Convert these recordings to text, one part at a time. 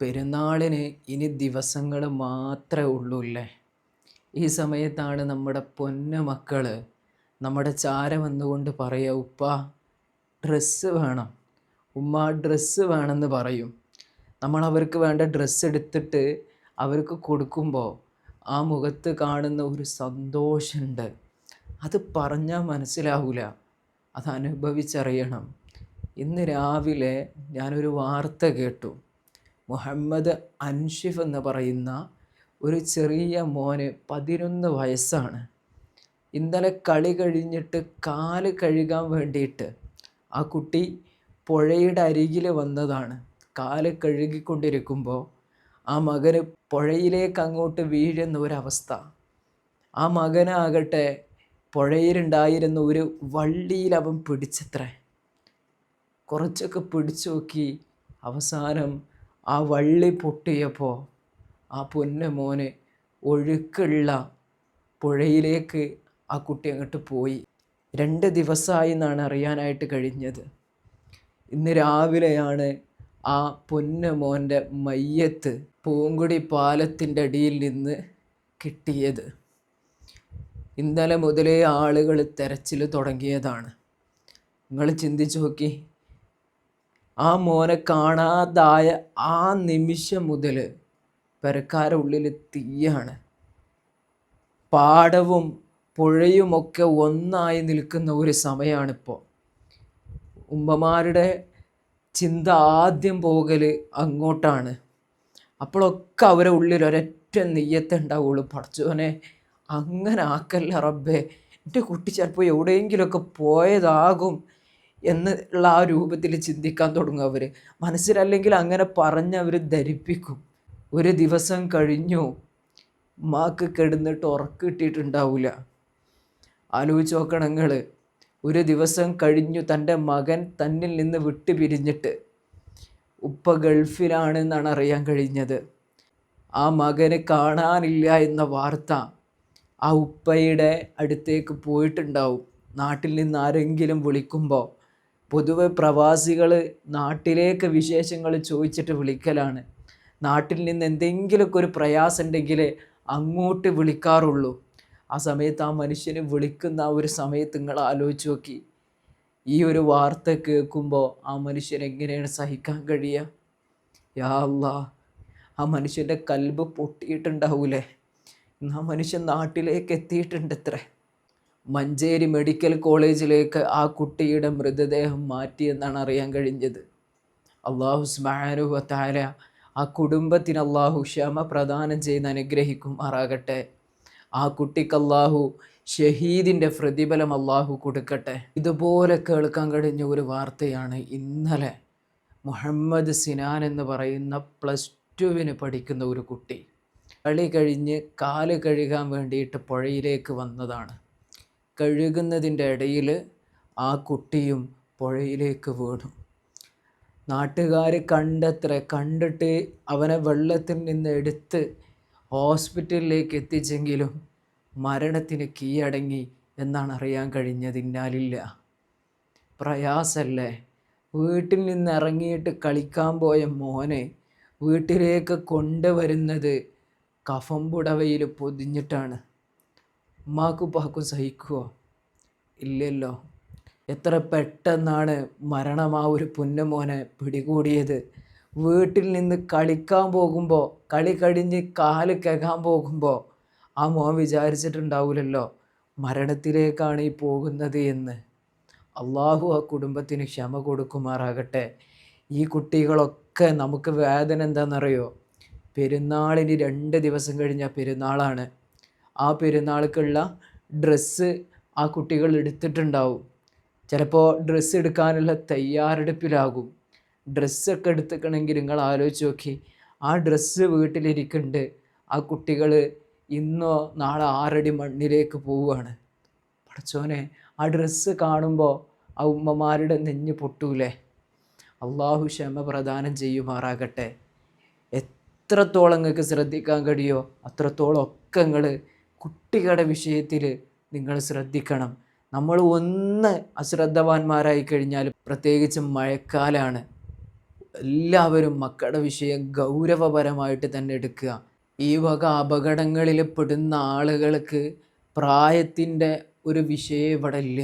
പെരുന്നാളിന് ഇനി ദിവസങ്ങൾ മാത്രമേ ഉള്ളൂ അല്ലേ ഈ സമയത്താണ് നമ്മുടെ പൊന്നു മക്കൾ നമ്മുടെ ചാര വന്നുകൊണ്ട് പറയുക? ഉപ്പ ഡ്രസ്സ് വേണം. ഉമ്മ ഡ്രസ്സ് വേണമെന്ന് പറയും. നമ്മൾ അവർക്ക് വേണ്ട ഡ്രസ്സ് എടുത്തിട്ട് അവർക്ക് കൊടുക്കുമ്പോൾ ആ മുഖത്ത് കാണുന്ന ഒരു സന്തോഷമുണ്ട്. അത് പറഞ്ഞാൽ മനസ്സിലാവില്ല അത് അനുഭവിച്ചറിയണം. ഇന്ന് രാവിലെ ഞാനൊരു വാർത്ത കേട്ടു. മുഹമ്മദ് അൻഷിഫ് എന്ന് പറയുന്ന ഒരു ചെറിയ മോന് പതിനൊന്ന് വയസ്സാണ്. ഇന്നലെ കളി കഴിഞ്ഞിട്ട് കാൽ കഴുകാൻ വേണ്ടിയിട്ട് ആ കുട്ടി പുഴയുടെ അരികിൽ വന്നതാണ്. കാൽ കഴുകിക്കൊണ്ടിരിക്കുമ്പോൾ ആ മകന് പുഴയിലേക്ക് അങ്ങോട്ട് വീഴുന്ന ഒരവസ്ഥ ആ മകനാകട്ടെ പുഴയിലുണ്ടായിരുന്ന ഒരു വള്ളിയിൽ അവൻ പിടിച്ചത്രേ. കുറച്ചൊക്കെ പിടിച്ചു നോക്കി അവസാനം ആ വള്ളി പൊട്ടിയപ്പോൾ ആ പൊന്നു മോന് ഒഴുക്കുള്ള പുഴയിലേക്ക് ആ കുട്ടി അങ്ങോട്ട് പോയി. രണ്ട് ദിവസമായി എന്നാണ് അറിയാനായിട്ട് കഴിഞ്ഞത്. ഇന്ന് രാവിലെയാണ് ആ പൊന്നു മോന്റെ മയ്യത്ത് പൂങ്കുടി പാലത്തിന്റെ അടിയിൽ നിന്ന് കിട്ടിയത്. ഇന്നലെ മുതലേ ആളുകൾ തെരച്ചിൽ തുടങ്ങിയതാണ്. നിങ്ങൾ ചിന്തിച്ചു നോക്കി ആ മോനെ കാണാതായ ആ നിമിഷം മുതൽ പെരക്കാര ഉള്ളിൽ തീയാണ്. പാടവും പുഴയുമൊക്കെ ഒന്നായി നിൽക്കുന്ന ഒരു സമയമാണിപ്പോൾ ഉമ്മമാരുടെ ചിന്ത ആദ്യം പോകൽ അങ്ങോട്ടാണ്. അപ്പോഴൊക്കെ അവരെ ഉള്ളിൽ ഒരൊറ്റ നെയ്യത്തെ ഉണ്ടാവുള്ളൂ. പടച്ചോനെ അങ്ങനെ ആക്കല്ല റബ്ബേ. എന്റെ കുട്ടി ചിലപ്പോൾ എവിടെയെങ്കിലുമൊക്കെ പോയതാകും. എന്നുള്ള ആ രൂപത്തിൽ ചിന്തിക്കാൻ തുടങ്ങും അവർ മനസ്സിലല്ലെങ്കിൽ അങ്ങനെ പറഞ്ഞ് അവർ ധരിപ്പിക്കും. ഒരു ദിവസം കഴിഞ്ഞു. മാക്ക് കിടന്നിട്ട് ഉറക്ക് കിട്ടിയിട്ടുണ്ടാവില്ല ആലോചിച്ച് നോക്കണങ്ങൾ ഒരു ദിവസം കഴിഞ്ഞു തന്റെ മകൻ തന്നിൽ നിന്ന് വിട്ടു പിരിഞ്ഞിട്ട്. ഉപ്പ ഗൾഫിലാണെന്നാണ് അറിയാൻ കഴിഞ്ഞത്. ആ മകനെ കാണാനില്ല എന്ന വാർത്ത ആ ഉപ്പയുടെ അടുത്തേക്ക് പോയിട്ടുണ്ടാവും. നാട്ടിൽ നിന്ന് ആരെങ്കിലും വിളിക്കുമ്പോൾ പൊതുവെ പ്രവാസികൾ നാട്ടിലേക്ക് വിശേഷങ്ങൾ ചോദിച്ചിട്ട് വിളിക്കലാണ്. നാട്ടിൽ നിന്ന് എന്തെങ്കിലുമൊക്കെ ഒരു പ്രയാസം ഉണ്ടെങ്കിൽ അങ്ങോട്ട് വിളിക്കാറുള്ളൂ. ആ സമയത്ത് ആ മനുഷ്യന് വിളിക്കുന്ന ആ ഒരു സമയത്ത് നിങ്ങൾ ആലോചിച്ച് നോക്കി. ഈ ഒരു വാർത്ത കേൾക്കുമ്പോൾ ആ മനുഷ്യൻ എങ്ങനെയാണ് സഹിക്കാൻ കഴിയുക? യാ അല്ലാ ആ മനുഷ്യന്റെ കൽബ് പൊട്ടിയിട്ടുണ്ടാവൂലേ? ആ മനുഷ്യൻ നാട്ടിലേക്ക് എത്തിയിട്ടുണ്ട് മഞ്ചേരി മെഡിക്കൽ കോളേജിലേക്ക് ആ കുട്ടിയുടെ മൃതദേഹം മാറ്റിയെന്നാണ് അറിയാൻ കഴിഞ്ഞത്. അള്ളാഹു സ്മാനുവത്താര ആ കുടുംബത്തിന് അള്ളാഹു ക്ഷമ പ്രദാനം ചെയ്ത് അനുഗ്രഹിക്കുമാറാകട്ടെ. ആ കുട്ടിക്ക് അള്ളാഹു ഷഹീദിന്റെ പ്രതിഫലം അള്ളാഹു കൊടുക്കട്ടെ. ഇതുപോലെ കേൾക്കാൻ കഴിഞ്ഞ ഒരു വാർത്തയാണ് ഇന്നലെ മുഹമ്മദ് സിനാൻ എന്ന് പറയുന്ന പ്ലസ് ടുവിന് പഠിക്കുന്ന ഒരു കുട്ടി. കളി കഴിഞ്ഞ് കാൽ കഴുകാൻ വേണ്ടിയിട്ട് പുഴയിലേക്ക് വന്നതാണ്. കഴുകുന്നതിന്റെ ഇടയിൽ ആ കുട്ടിയും പുഴയിലേക്ക് വീണു. നാട്ടുകാർ കണ്ടത്ര കണ്ടിട്ട് അവനെ വെള്ളത്തിൽ നിന്ന് എടുത്ത് ഹോസ്പിറ്റലിലേക്ക് എത്തിച്ചെങ്കിലും മരണത്തിന് കീഴടങ്ങി എന്നാണ് അറിയാൻ കഴിഞ്ഞത്. ഇന്നാലില്ല. പ്രയാസല്ലേ വീട്ടിൽ നിന്ന് ഇറങ്ങിയിട്ട് കളിക്കാൻ പോയ മോനെ വീട്ടിലേക്ക് കൊണ്ടുവരുന്നത് കഫം പുടവയിൽ പൊതിഞ്ഞിട്ടാണ്. ഉമ്മാക്കും പാക്കും സഹിക്കുമോ ഇല്ലല്ലോ. എത്ര പെട്ടെന്നാണ് മരണം ആ ഒരു പുന്നമോനെ പിടികൂടിയത്. വീട്ടിൽ നിന്ന് കളിക്കാൻ പോകുമ്പോൾ കളി കഴിഞ്ഞ് കാൽ കകാൻ പോകുമ്പോൾ ആ മോൻ വിചാരിച്ചിട്ടുണ്ടാവില്ലല്ലോ മരണത്തിലേക്കാണ് ഈ പോകുന്നത് എന്ന്. അള്ളാഹു ആ കുടുംബത്തിന് ക്ഷമ കൊടുക്കുമാറാകട്ടെ. ഈ കുട്ടികളൊക്കെ നമുക്ക് വേദന എന്താണെന്നറിയോ? പെരുന്നാളിന് രണ്ട് ദിവസം കഴിഞ്ഞ പെരുന്നാളാണ്. ആ പെരുന്നാൾക്കുള്ള ഡ്രസ്സ് ആ കുട്ടികൾ എടുത്തിട്ടുണ്ടാവും. ചിലപ്പോൾ ഡ്രസ്സ് എടുക്കാനുള്ള തയ്യാറെടുപ്പിലാകും. ഡ്രസ്സൊക്കെ എടുത്തിക്കണമെങ്കിൽ നിങ്ങൾ ആലോചിച്ച് നോക്കി. ആ ഡ്രസ്സ് വീട്ടിലിരിക്കുന്നുണ്ട്. ആ കുട്ടികൾ ഇന്നോ നാളെ ആറടി മണ്ണിലേക്ക് പോവുകയാണ്. പഠിച്ചോനെ ആ ഡ്രസ്സ് കാണുമ്പോൾ ആ ഉമ്മമാരുടെ നെഞ്ഞ് പൊട്ടൂലേ? അള്ളാഹു ക്ഷമ പ്രദാനം ചെയ്യുമാറാകട്ടെ. എത്രത്തോളം നിങ്ങൾക്ക് ശ്രദ്ധിക്കാൻ കഴിയോ അത്രത്തോളം ഒക്കെ നിങ്ങൾ കുട്ടികളുടെ വിഷയത്തിൽ നിങ്ങൾ ശ്രദ്ധിക്കണം. നമ്മൾ ഒന്ന് അശ്രദ്ധവാന്മാരായി കഴിഞ്ഞാൽ പ്രത്യേകിച്ചും മഴക്കാലാണ് എല്ലാവരും മക്കളുടെ വിഷയം ഗൗരവപരമായിട്ട് തന്നെ എടുക്കുക. ഈ വക അപകടങ്ങളിൽ പെടുന്ന ആളുകൾക്ക് പ്രായത്തിന്റെ ഒരു വിഷയം ഇവിടെ ഇല്ല.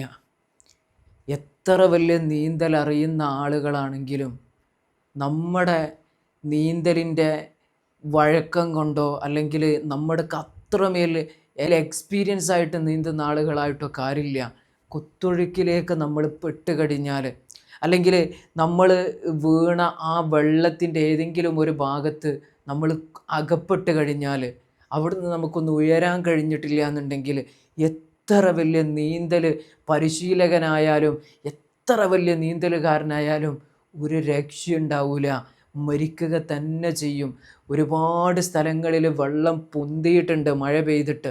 എത്ര വലിയ നീന്തൽ അറിയുന്ന ആളുകളാണെങ്കിലും നമ്മുടെ നീന്തലിന്റെ വഴക്കം കൊണ്ടോ അല്ലെങ്കിൽ നമ്മുടെ അത്രമേൽ എക്സ്പീരിയൻസ് ആയിട്ട് നീന്തുന്ന ആളുകളായിട്ടോ കാര്യമില്ല കുത്തൊഴുക്കിലേക്ക് നമ്മൾ പെട്ട് കഴിഞ്ഞാൽ അല്ലെങ്കിൽ നമ്മൾ വീണ ആ വെള്ളത്തിന്റെ ഏതെങ്കിലും ഒരു ഭാഗത്ത് നമ്മൾ അകപ്പെട്ട് കഴിഞ്ഞാൽ അവിടുന്ന് നമുക്കൊന്ന് ഉയരാൻ കഴിഞ്ഞിട്ടില്ല എന്നുണ്ടെങ്കിൽ എത്ര വലിയ നീന്തൽ പരിശീലകനായാലും എത്ര വലിയ നീന്തലുകാരനായാലും ഒരു രക്ഷയുണ്ടാവില്ല മരിക്കുക തന്നെ ചെയ്യും. ഒരുപാട് സ്ഥലങ്ങളിൽ വെള്ളം പൊന്തിയിട്ടുണ്ട് മഴ പെയ്തിട്ട്.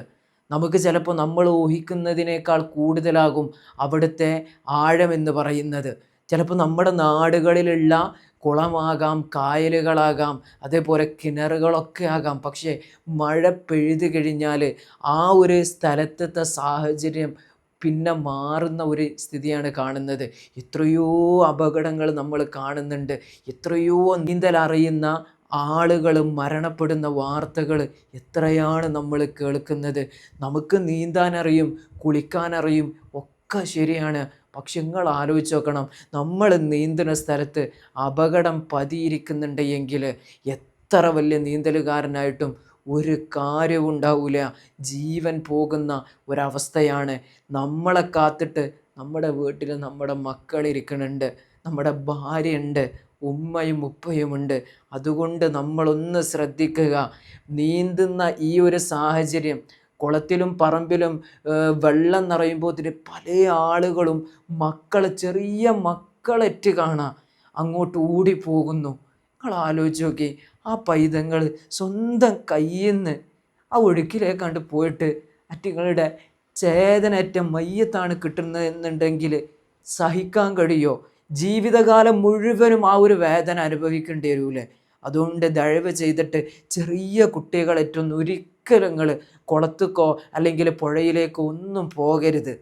നമുക്ക് ചിലപ്പോൾ നമ്മൾ ഊഹിക്കുന്നതിനേക്കാൾ കൂടുതലാകും അവിടുത്തെ ആഴമെന്ന് പറയുന്നത്. ചിലപ്പോൾ നമ്മുടെ നാടുകളിലുള്ള കുളമാകാം കായലുകളാകാം അതേപോലെ കിണറുകളൊക്കെ ആകാം. പക്ഷേ മഴ പെയ്തു കഴിഞ്ഞാൽ ആ ഒരു സ്ഥലത്തത്തെ സാഹചര്യം പിന്നെ മാറുന്ന ഒരു സ്ഥിതിയാണ് കാണുന്നത്. എത്രയോ അപകടങ്ങൾ നമ്മൾ കാണുന്നുണ്ട്. എത്രയോ നീന്തൽ അറിയുന്ന ആളുകൾ മരണപ്പെടുന്ന വാർത്തകൾ എത്രയാണ് നമ്മൾ കേൾക്കുന്നത്? നമുക്ക് നീന്താനറിയും കുളിക്കാനറിയും ഒക്കെ ശരിയാണ്. പക്ഷെ നിങ്ങൾ ആലോചിച്ച് നോക്കണം. നമ്മൾ നീന്തുന്ന സ്ഥലത്ത് അപകടം പതിയിരിക്കുന്നുണ്ട് എങ്കിൽ എത്ര വലിയ നീന്തലുകാരനായിട്ടും ഒരു കാര്യവും ഉണ്ടാവില്ല ജീവൻ പോകുന്ന ഒരവസ്ഥയാണ്. നമ്മളെ കാത്തിട്ട് നമ്മുടെ വീട്ടിൽ നമ്മുടെ മക്കളിരിക്കുന്നുണ്ട് നമ്മുടെ ഭാര്യയുണ്ട്. ഉമ്മയും ഉപ്പയുമുണ്ട് അതുകൊണ്ട് നമ്മളൊന്ന് ശ്രദ്ധിക്കുക. നീന്തുന്ന ഈ ഒരു സാഹചര്യം കുളത്തിലും പറമ്പിലും വെള്ളം നിറയുമ്പോൾ പല ആളുകളും മക്കളെ ചെറിയ മക്കളെറ്റ് കാണാം. അങ്ങോട്ട് ഓടിപ്പോകുന്നു നിങ്ങൾ ആലോചിച്ച് നോക്കി. ആ പൈതങ്ങൾ സ്വന്തം കയ്യിൽ നിന്ന് ആ ഒഴുക്കിലേക്കാണ്ട് പോയിട്ട് അറ്റുങ്ങളുടെ ചേതനറ്റ മയ്യത്താണ് കിട്ടുന്നതെന്നുണ്ടെങ്കിൽ സഹിക്കാൻ കഴിയോ? ജീവിതകാലം മുഴുവനും ആ ഒരു വേദന അനുഭവിക്കേണ്ടി വരൂലേ? അതുകൊണ്ട് ദയവ് ചെയ്തിട്ട് ചെറിയ കുട്ടികളേറ്റൊന്നും ഒരിക്കലും നിങ്ങൾ കുളത്തുക്കോ അല്ലെങ്കിൽ പുഴയിലേക്കോ ഒന്നും പോകരുത്.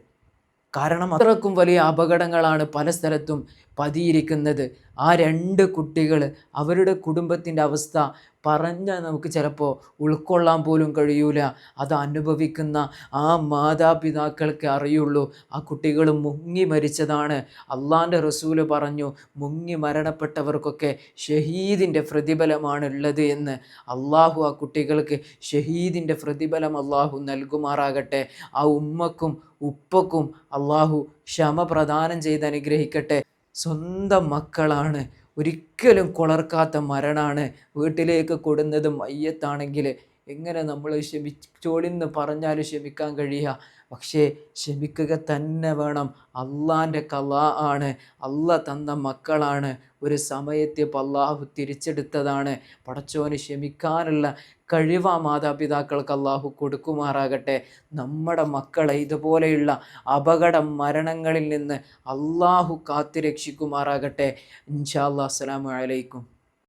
കാരണം അത്രക്കും വലിയ അപകടങ്ങളാണ് പല സ്ഥലത്തും പതിയിരിക്കുന്നത്. ആ രണ്ട് കുട്ടികൾ അവരുടെ കുടുംബത്തിന്റെ അവസ്ഥ പറഞ്ഞാൽ നമുക്ക് ചിലപ്പോൾ ഉൾക്കൊള്ളാൻ പോലും കഴിയൂല. അത് അനുഭവിക്കുന്ന ആ മാതാപിതാക്കൾക്ക് അറിയുള്ളൂ. ആ കുട്ടികൾ മുങ്ങി മരിച്ചതാണ്. അള്ളാന്റെ റസൂൽ പറഞ്ഞു മുങ്ങി മരണപ്പെട്ടവർക്കൊക്കെ ഷഹീദിന്റെ പ്രതിഫലമാണ് ഉള്ളത് എന്ന്. അള്ളാഹു ആ കുട്ടികൾക്ക് ഷഹീദിന്റെ പ്രതിഫലം അള്ളാഹു നൽകുമാറാകട്ടെ. ആ ഉമ്മക്കും ഉപ്പക്കും അള്ളാഹു ക്ഷമ പ്രദാനം ചെയ്ത് അനുഗ്രഹിക്കട്ടെ. സ്വന്തം മക്കളാണ്. ഒരിക്കലും കുളർക്കാത്ത മരണമാണ് വീട്ടിലേക്ക് കൊടുന്നത് മയ്യത്താണെങ്കിൽ എങ്ങനെ നമ്മൾ ക്ഷമിച്ചോളിന്ന് പറഞ്ഞാലും ക്ഷമിക്കാൻ കഴിയുക. പക്ഷേ ക്ഷമിക്കുക തന്നെ വേണം. അള്ളാന്റെ കല ആണ്. അല്ല തന്ന മക്കളാണ്. ഒരു സമയത്ത് അള്ളാഹു തിരിച്ചെടുത്തതാണ്. പടച്ചോന് ക്ഷമിക്കാനുള്ള കഴിവ മാതാപിതാക്കൾക്ക് അള്ളാഹു കൊടുക്കുമാറാകട്ടെ. നമ്മുടെ മക്കളെ ഇതുപോലെയുള്ള അപകട മരണങ്ങളിൽ നിന്ന് അള്ളാഹു കാത്തുരക്ഷിക്കുമാറാകട്ടെ. ഇൻഷാ അല്ലാ അസ്സലാമു അലൈക്കും.